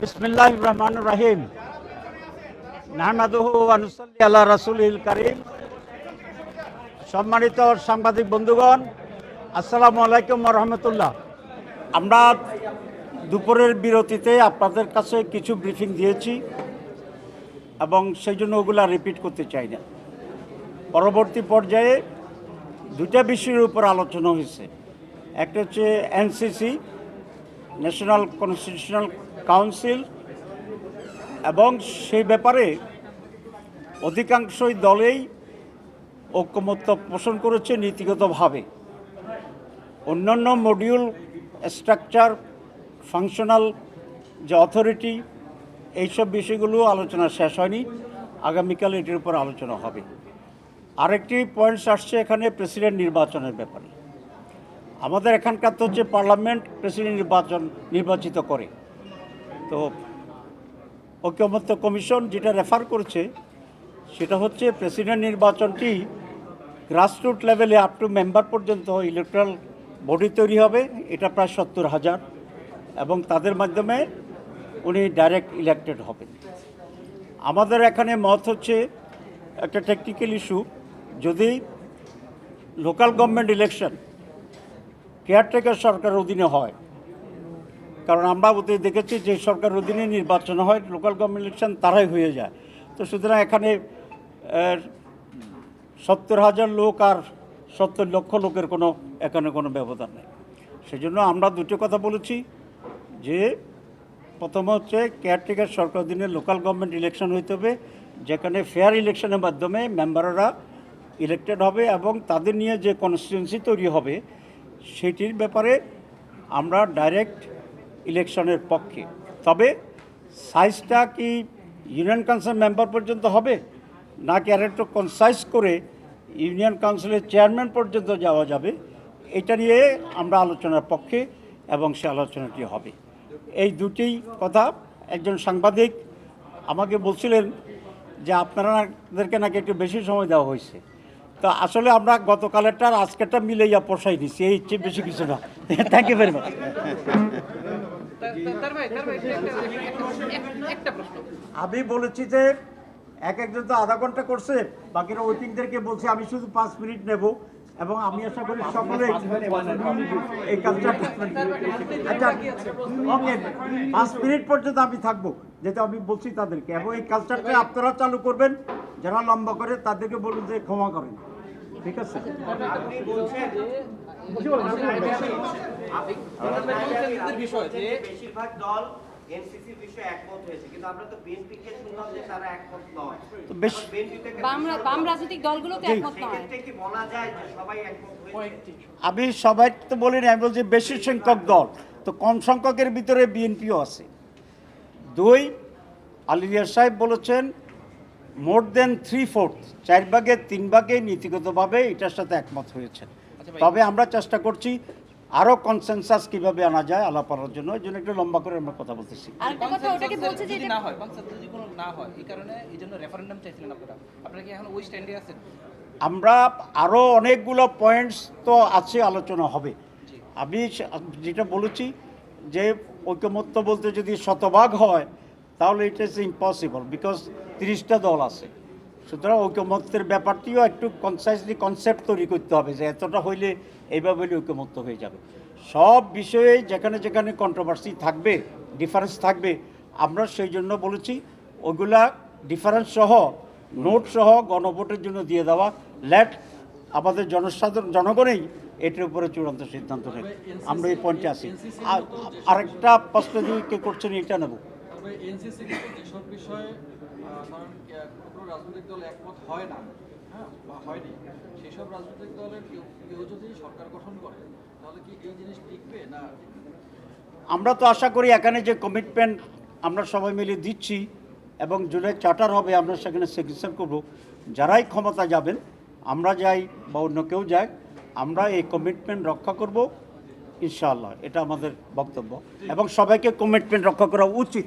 বিসমিল্লাহ রহমান রাহিম আল্লাহ রাসুলিল করিম সম্মানিত সাংবাদিক বন্ধুগণ, আসসালামু আলাইকুম রহমতুল্লাহ। আমরা দুপুরের বিরতিতে আপনাদের কাছে কিছু ব্রিফিং দিয়েছি এবং সেই জন্য ওগুলা রিপিট করতে চাই না। পরবর্তী পর্যায়ে দুটা বিষয়ের উপর আলোচনা হয়েছে। একটা হচ্ছে এনসিসি ন্যাশনাল কনস্টিটিউশনাল কাউন্সিল এবং সেই ব্যাপারে অধিকাংশই দলেই ঐক্যমত্য পোষণ করেছে নীতিগতভাবে। অন্যান্য মডিউল স্ট্রাকচার ফাংশনাল যে অথরিটি এইসব বিষয়গুলো আলোচনা শেষ হয়নি। আগামীকাল এটির উপর আলোচনা হবে। আরেকটি পয়েন্টস আসছে এখানে প্রেসিডেন্ট নির্বাচনের ব্যাপারে। আমাদের এখানকার তো হচ্ছে পার্লামেন্ট প্রেসিডেন্ট নির্বাচন নির্বাচিত করে। তো ঐক্যমত্য কমিশন যেটা রেফার করছে, সেটা হচ্ছে প্রেসিডেন্ট নির্বাচনটি গ্রাসরুট লেভেলে আপ টু মেম্বার পর্যন্ত ইলেকট্রাল বডি তৈরি হবে, এটা প্রায় সত্তর হাজার, এবং তাদের মাধ্যমে উনি ডাইরেক্ট ইলেক্টেড হবেন। আমাদের এখানে মত হচ্ছে একটা টেকনিক্যাল ইস্যু যদি লোকাল গভর্নমেন্ট ইলেকশন কেয়ারটেকার সরকার অধীনে হয়। কারণ আমরা ওতে দেখেছি যে সরকার অধীনে নির্বাচন হয়, লোকাল গভর্নমেন্ট ইলেকশন তারাই হয়ে যায়। তো সুতরাং এখানে সত্তর হাজার লোক আর সত্তর লক্ষ লোকের কোনো, এখানে কোনো ব্যবধান নেই। সেজন্য আমরা দুটো কথা বলেছি যে, প্রথম হচ্ছে কেয়ারটেকার সরকার অধীনে লোকাল গভর্নমেন্ট ইলেকশন হইতে হবে, যেখানে ফেয়ার ইলেকশনের মাধ্যমে মেম্বাররা ইলেক্টেড হবে এবং তাদের নিয়ে যে কনস্টিটুয়েন্সি তৈরি হবে সেটির ব্যাপারে আমরা ডাইরেক্ট ইলেকশনের পক্ষে। তবে সাইজটা কি ইউনিয়ন কাউন্সিল মেম্বার পর্যন্ত হবে? নাকি আর একটু কনসাইজ করে ইউনিয়ন কাউন্সিলের চেয়ারম্যান পর্যন্ত যাওয়া যাবে? এটা নিয়ে আমরা আলোচনার পক্ষে এবং সে আলোচনাটি হবে। এই দুটি কথা একজন সাংবাদিক আমাকে বলছিলেন যে আপনারাদেরকে নাকি একটু বেশি সময় দেওয়া হয়েছে। তো আসলে আমরা গতকালেরটা আর আজকেরটা মিলাইয়া পোষাই দিচ্ছি এই হচ্ছে বেশি কিছু না। থ্যাংক ইউ ভেরি মাচ আমি বলেছি যে এক একজন তো আধা ঘণ্টা করছে বাকিরা ওয়েটিংদেরকে বলছি আমি শুধু পাঁচ মিনিট নেব। এবং আমি আশা করি সকলে এই কাজটা আচ্ছা ওকে পাঁচ মিনিট পর্যন্ত আমি থাকব যেটা আমি বলছি তাদেরকে। এবং এই কালচারটা আপনারা চালু করবেন যারা লম্বা করে তাদেরকে বলুন যে ক্ষমা করেন। ঠিক আছে? কনসেনসাসের বিষয় যে বেশিরভাগ দল এনসিসির বিষয়ে একমত হয়েছে কিন্তু আমরা তো বিএনপি কে শুনলাম যে তারা একমত নয়। তো বেশ বাম বাম রাজনৈতিক দলগুলোতে জি। একমত নয়। কি বলা যায় যে সবাই একমত হয়েছে? আমি সবাই তো বলি বলিনি আমি বলছি বেশি সংখ্যক দল। তো কম সংখ্যকের ভিতরে বিএনপিও আছে। দুই আলিয়া সাহেব বলেছেন মোর দেন থ্রি ফোর্থ চার ভাগে তিন ভাগে নীতিগতভাবে এটার সাথে একমত হয়েছেন তবে আমরা চেষ্টা করছি আরও কনসেনসাস কীভাবে আনা যায় আলাপ করার জন্য এই জন্য একটু লম্বা করে আমরা কথা বলতেছি। আরেকটা কথা ওটাকে বলছে যে যদি এটা না হয় কনসেন্সাস যদি কোনো না হয় এই কারণে এই জন্য রেফারেন্ডাম চাইছিলেন আপনারা। আপনারা কি এখন ওই স্ট্যান্ডে আছেন? আমরা আরও অনেকগুলো পয়েন্টস তো আছে আলোচনা হবে। আমি যেটা বলেছি যে ঐক্যমত্য বলতে যদি শতভাগ হয় তাহলে ইট ইজ ইম্পসিবল বিকজ তিরিশটা দল আছে। সুতরাং ঐক্যমত্যের ব্যাপারটিও একটু কনসাইসলি কনসেপ্ট তৈরি করতে হবে যে এতটা হইলে এইভাবে হলে ঐক্যমত্য হয়ে যাবে। সব বিষয়ে যেখানে যেখানে কন্ট্রোভার্সি থাকবে ডিফারেন্স থাকবে, আমরা সেই জন্য বলেছি, ওইগুলা ডিফারেন্স সহ নোট সহ গণভোটের জন্য দিয়ে দেওয়া। লেট আমাদের জনসাধারণ, জনগণেই এটার উপরে চূড়ান্ত সিদ্ধান্ত নেবে। আমরা এই পয়েন্টে আর আরেকটা প্রশ্ন যদি কে করছেন এটা নেব। তবে এনসিসি কিন্তু যেসব বিষয়ে ধরেন কোনো রাজনৈতিক দল একমত হয় না হ্যাঁ বা হয়নি সেসব রাজনৈতিক দলের কেউ কেউ যদি সরকার গঠন করে তাহলে কি এই জিনিস টিকবে না? আমরা তো আশা করি এখানে যে কমিটমেন্ট আমরা সবাই মিলে দিচ্ছি এবং জুলাই চার্টার হবে আমরা সেখানে সিগনেচার করব। যারাই ক্ষমতা যাবেন আমরা যাই বা অন্য কেউ যায় আমরা এই কমিটমেন্ট রক্ষা করব ইনশাআল্লাহ এটা আমাদের বক্তব্য। এবং সবাইকে কমিটমেন্ট রক্ষা করা উচিত।